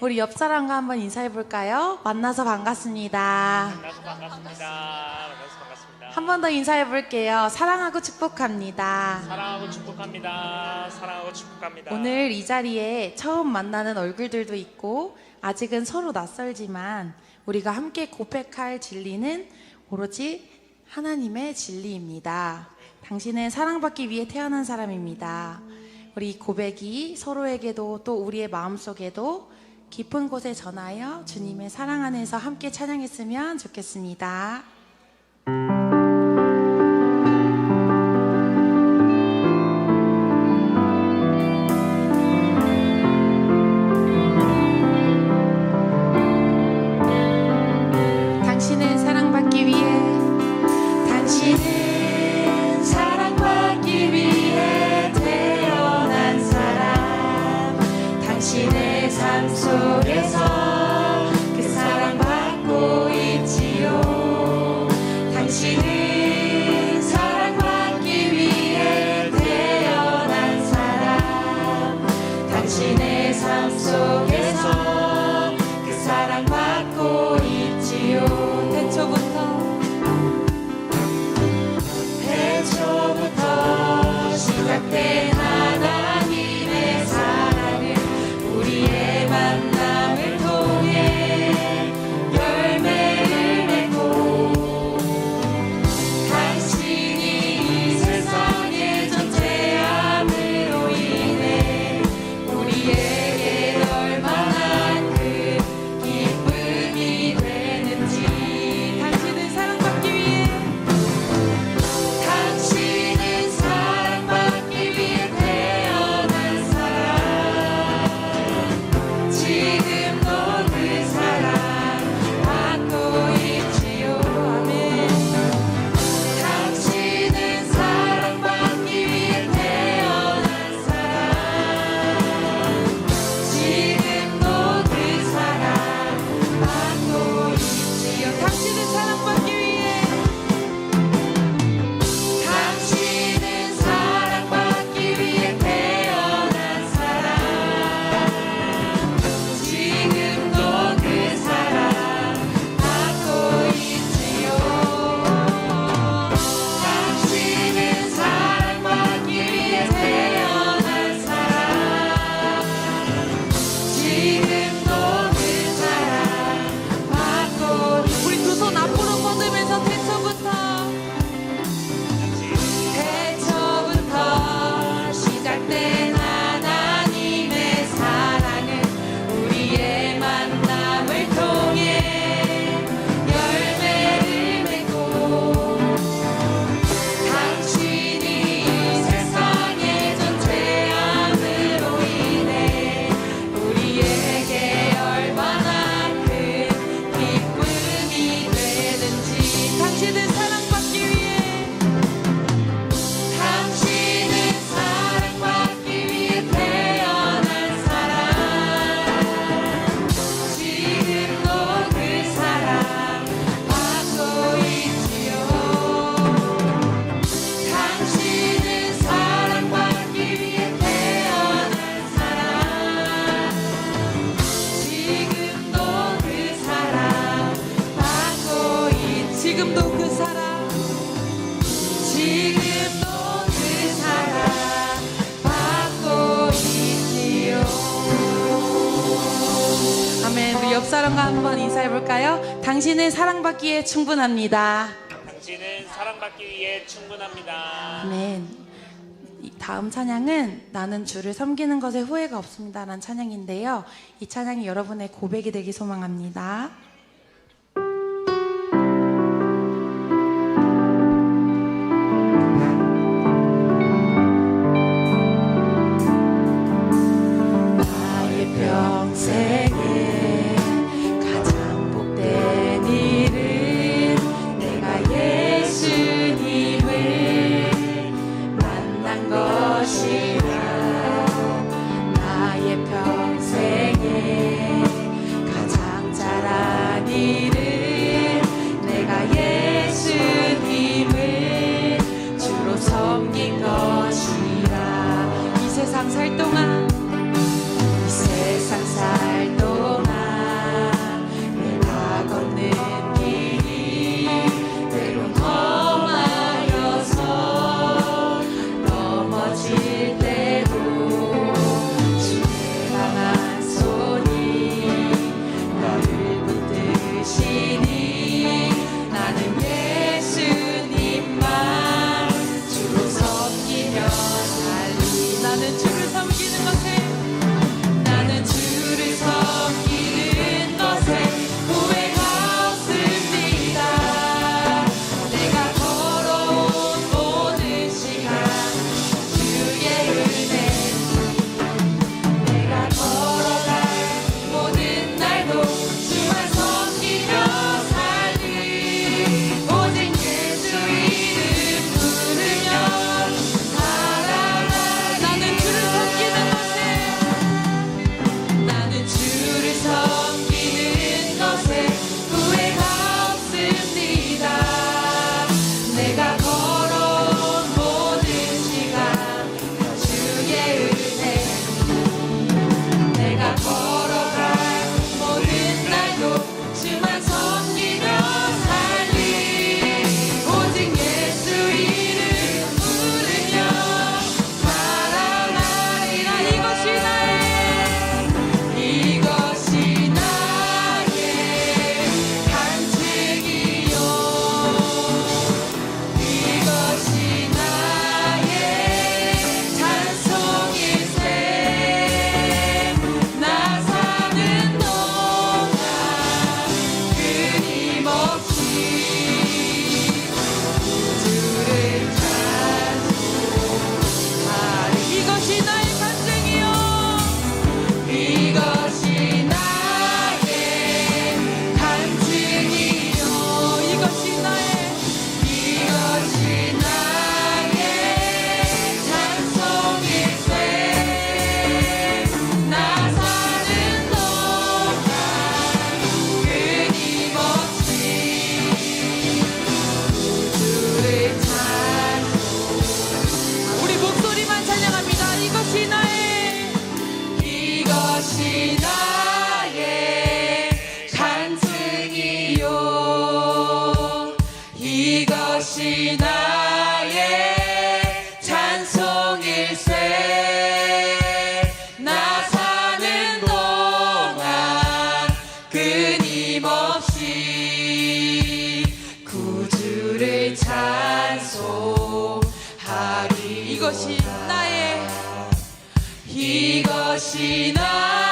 우리 옆 사람과 한번 인사해 볼까요? 만나서 반갑습니다. 만나서 반갑습니다. 만나서 반갑습니다. 한 번 더 인사해 볼게요. 사랑하고 축복합니다. 사랑하고 축복합니다. 사랑하고 축복합니다. 오늘 이 자리에 처음 만나는 얼굴들도 있고 아직은 서로 낯설지만 우리가 함께 고백할 진리는 오로지 하나님의 진리입니다. 당신은 사랑받기 위해 태어난 사람입니다. 우리 이 고백이 서로에게도 또 우리의 마음속에도 깊은 곳에 전하여 주님의 사랑 안에서 함께 찬양했으면 좋겠습니다. 사랑받기에 충분합니다. 당신은 사랑받기 위해 충분합니다. 아멘. 이 다음 찬양은 나는 주를 섬기는 것에 후회가 없습니다라는 찬양인데요. 이 찬양이 여러분의 고백이 되기 소망합니다 나는 주를 섬기는 것에 이것이 나의 이것이 나의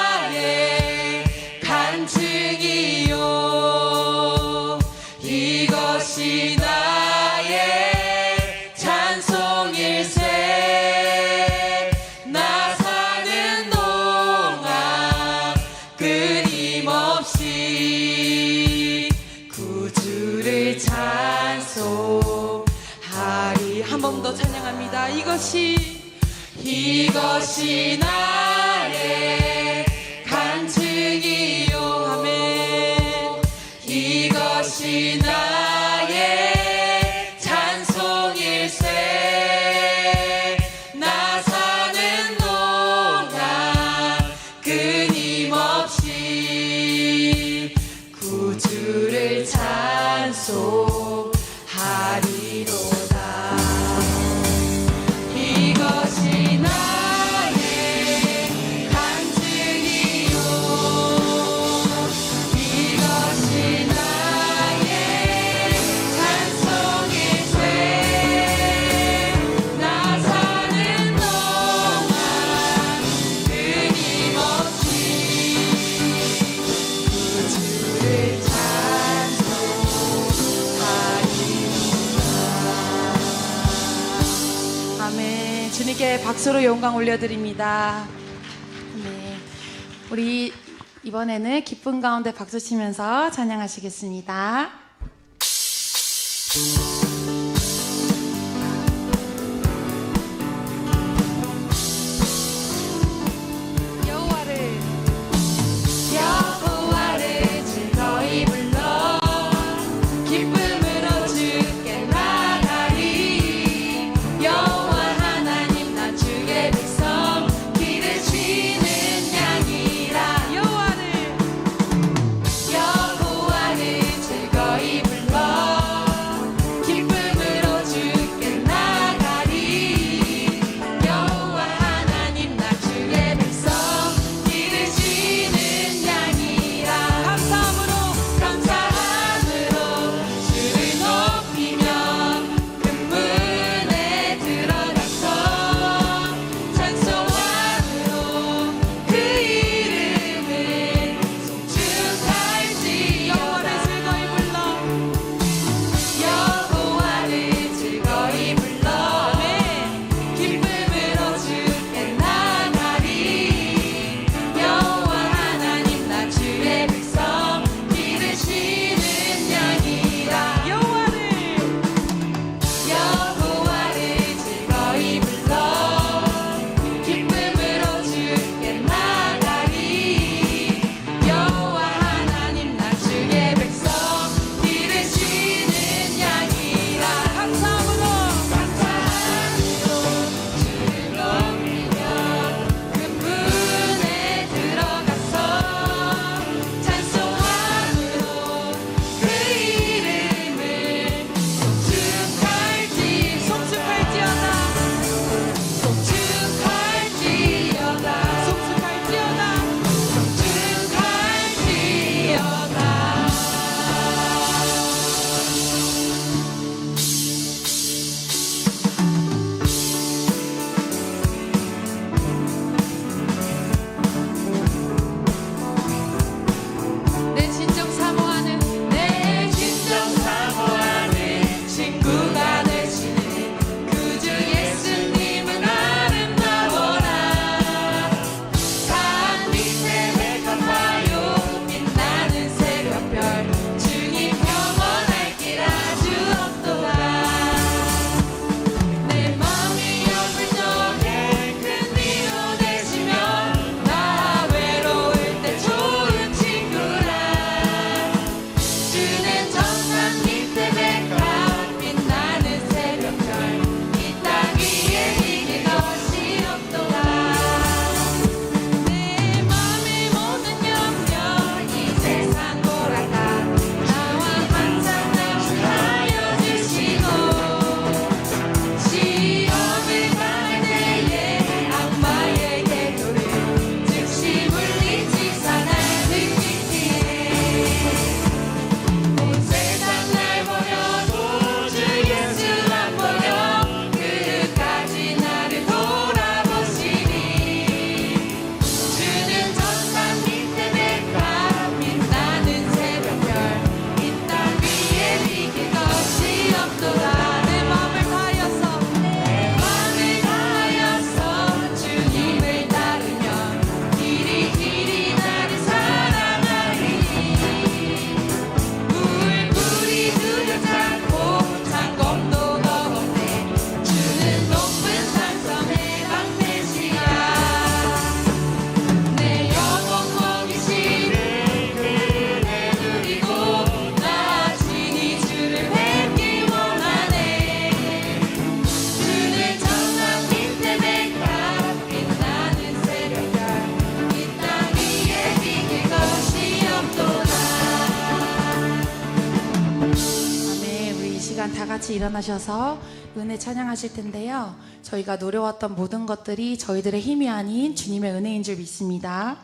少しな 박수로 영광 올려드립니다. 네. 우리 이번에는 기쁨 가운데 박수 치면서 찬양하시겠습니다. 일어나셔서 은혜 찬양하실 텐데요. 저희가 노려왔던 모든 것들이 저희들의 힘이 아닌 주님의 은혜인 줄 믿습니다.